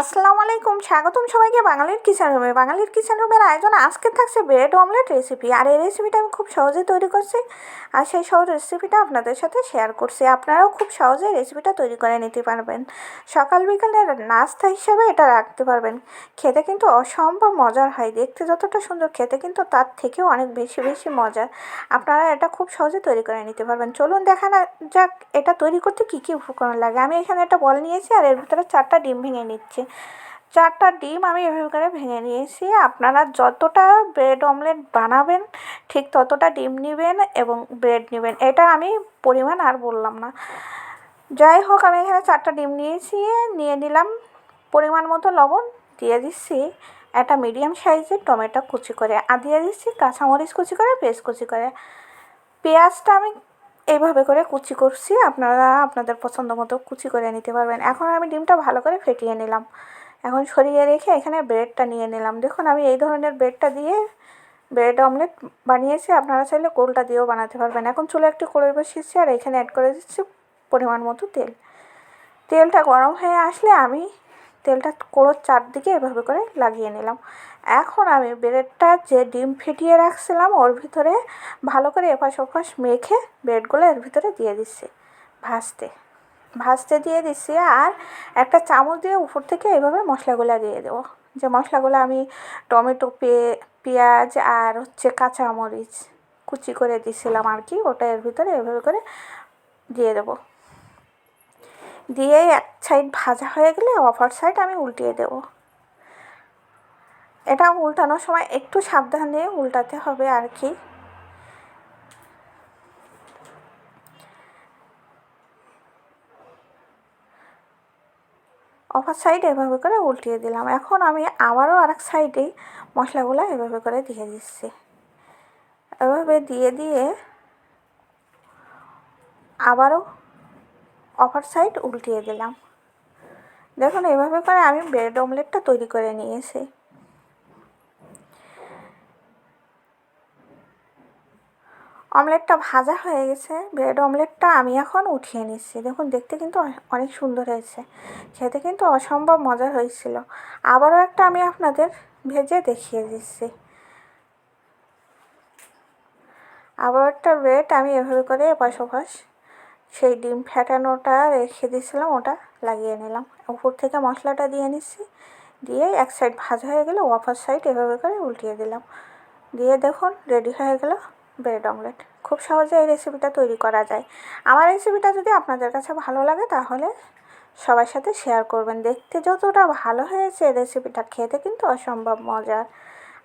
আসসালামু আলাইকুম, স্বাগতম সবাইকে বাঙালির কিচেন রুমে। বাঙালির কিচেন রুমের আয়োজন আজকে থাকছে ব্রেড অমলেট রেসিপি আর এই রেসিপিটা আমি খুব সহজে তৈরি করছি আর সেই সহজ রেসিপিটা আপনাদের সাথে শেয়ার করছি। আপনারাও খুব সহজে রেসিপিটা তৈরি করে নিতে পারবেন। সকাল বিকালের নাস্তা হিসাবে এটা রাখতে পারবেন। খেতে কিন্তু অসম্ভব মজার হয়। দেখতে যতটা সুন্দর, খেতে কিন্তু তার থেকেও অনেক বেশি বেশি মজার। আপনারা এটা খুব সহজে তৈরি করে নিতে পারবেন। চলুন দেখা না যাক এটা তৈরি করতে কী কী উপকরণ লাগে। আমি এখানে একটা বল নিয়েছি আর এর ভিতরে চারটা ডিম ভেঙে নিচ্ছি। চারটা ডিম আমি এভাবে করে ভেঙে নিয়েছি। আপনারা যতটা ব্রেড অমলেট বানাবেন, ঠিক ততটা ডিম নেবেন এবং ব্রেড নেবেন। এটা আমি পরিমাণ আর বললাম না। যাই হোক, আমি এখানে চারটা ডিম নিয়েছি, নিয়ে নিলাম। পরিমাণ মতো লবণ দিয়ে দিচ্ছি একটা মিডিয়াম সাইজের টমেটো কুচি করে। আর দিয়ে দিচ্ছি কাঁচামরিচ কুচি করে, পেস্ট কুচি করে। পেঁয়াজটা আমি এইভাবে করে কুচি করছি, আপনারা আপনাদের পছন্দ মতো কুচি করে নিতে পারবেন। এখন আমি ডিমটা ভালো করে ফেটিয়ে নিলাম। এখন সরিয়ে রেখে এখানে ব্রেডটা নিয়ে নিলাম। দেখুন, আমি এই ধরনের ব্রেডটা দিয়ে ব্রেড অমলেট বানিয়েছি। আপনারা চাইলে কোলটা দিয়েও বানাতে পারবেন। এখন চুলে একটু করে বসিয়েছি আর এখানে অ্যাড করে দিচ্ছি পরিমাণ মতো তেল। তেলটা গরম হয়ে আসলে আমি তেলটা কোড়োর চারদিকে এভাবে করে লাগিয়ে নিলাম। এখন আমি ব্রেডটা যে ডিম ফেটিয়ে রাখছিলাম, ওর ভিতরে ভালো করে এপাশ ওপাশ মেখে ব্রেডগুলো এর ভিতরে দিয়ে দিচ্ছি, ভাজতে। ভাজতে দিয়ে দিচ্ছি আর একটা চামচ দিয়ে উপর থেকে এভাবে মশলাগুলো দিয়ে দেবো। যে মশলাগুলো আমি টমেটো, পে, পেঁয়াজ আর হচ্ছে কাঁচামরিচ কুচি করে দিছিলাম আর কি, ওটা এর ভিতরে এভাবে করে দিয়ে দেবো। দিয়ে এক সাইড ভাজা হয়ে গেলে অপর সাইড আমি উল্টিয়ে দেবো। এটা উল্টানোর সময় একটু সাবধানে উল্টাতে হবে আর কি। অপর সাইড এভাবে করে উল্টিয়ে দিলাম। এখন আমি আবারও আরেক সাইডে মশলাগুলো এভাবে করে দিয়ে দিচ্ছি। এভাবে দিয়ে দিয়ে আবারও অপর সাইড উল্টিয়ে দিলাম। দেখুন, এভাবে করে আমি ব্রেড অমলেটটা তৈরি করে নিয়েছি। অমলেটটা ভাজা হয়ে গেছে। ব্রেড অমলেটটা আমি এখন উঠিয়ে নিচ্ছি। দেখুন, দেখতে কিন্তু অনেক সুন্দর হয়েছে। খেতে কিন্তু অসম্ভব মজার হয়েছিল। আবারও একটা আমি আপনাদের ভেজে দেখিয়ে দিচ্ছি। আবার একটা ব্রেড আমি এভাবে করে এপাশ ওপাশ সেই ডিম ফ্যাটানোটা রেখে দিয়েছিলাম, ওটা লাগিয়ে নিলাম। উপর থেকে মশলাটা দিয়ে নিচ্ছি, দিয়ে এক সাইড ভাজা হয়ে গেলে অপার সাইড এভাবে করে উল্টিয়ে দিলাম। দিয়ে দেখুন রেডি হয়ে গেল ব্রেড অমলেট খুব সহজে এই রেসিপিটা তৈরি করা যায়। আমার রেসিপিটা যদি আপনাদের কাছে ভালো লাগে তাহলে সবার সাথে শেয়ার করবেন। দেখতে যতটা ভালো হয়েছে রেসিপিটা খেতে কিন্তু অসম্ভব মজার।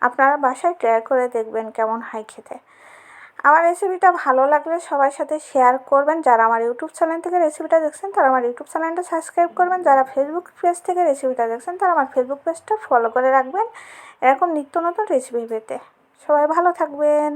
আপনারা বাসায় ট্রাই করে দেখবেন কেমন হয় খেতে। আমার রেসিপিটা ভালো লাগলে সবার সাথে শেয়ার করবেন। যারা আমার ইউটিউব চ্যানেল থেকে রেসিপিটা দেখছেন, তারা আমার ইউটিউব চ্যানেলটা সাবস্ক্রাইব করবেন। যারা ফেসবুক পেজ থেকে রেসিপিটা দেখছেন, তারা আমার ফেসবুক পেজটা ফলো করে রাখবেন। এরকম নিত্য নতুন রেসিপি পেতে। সবাই ভালো থাকবেন।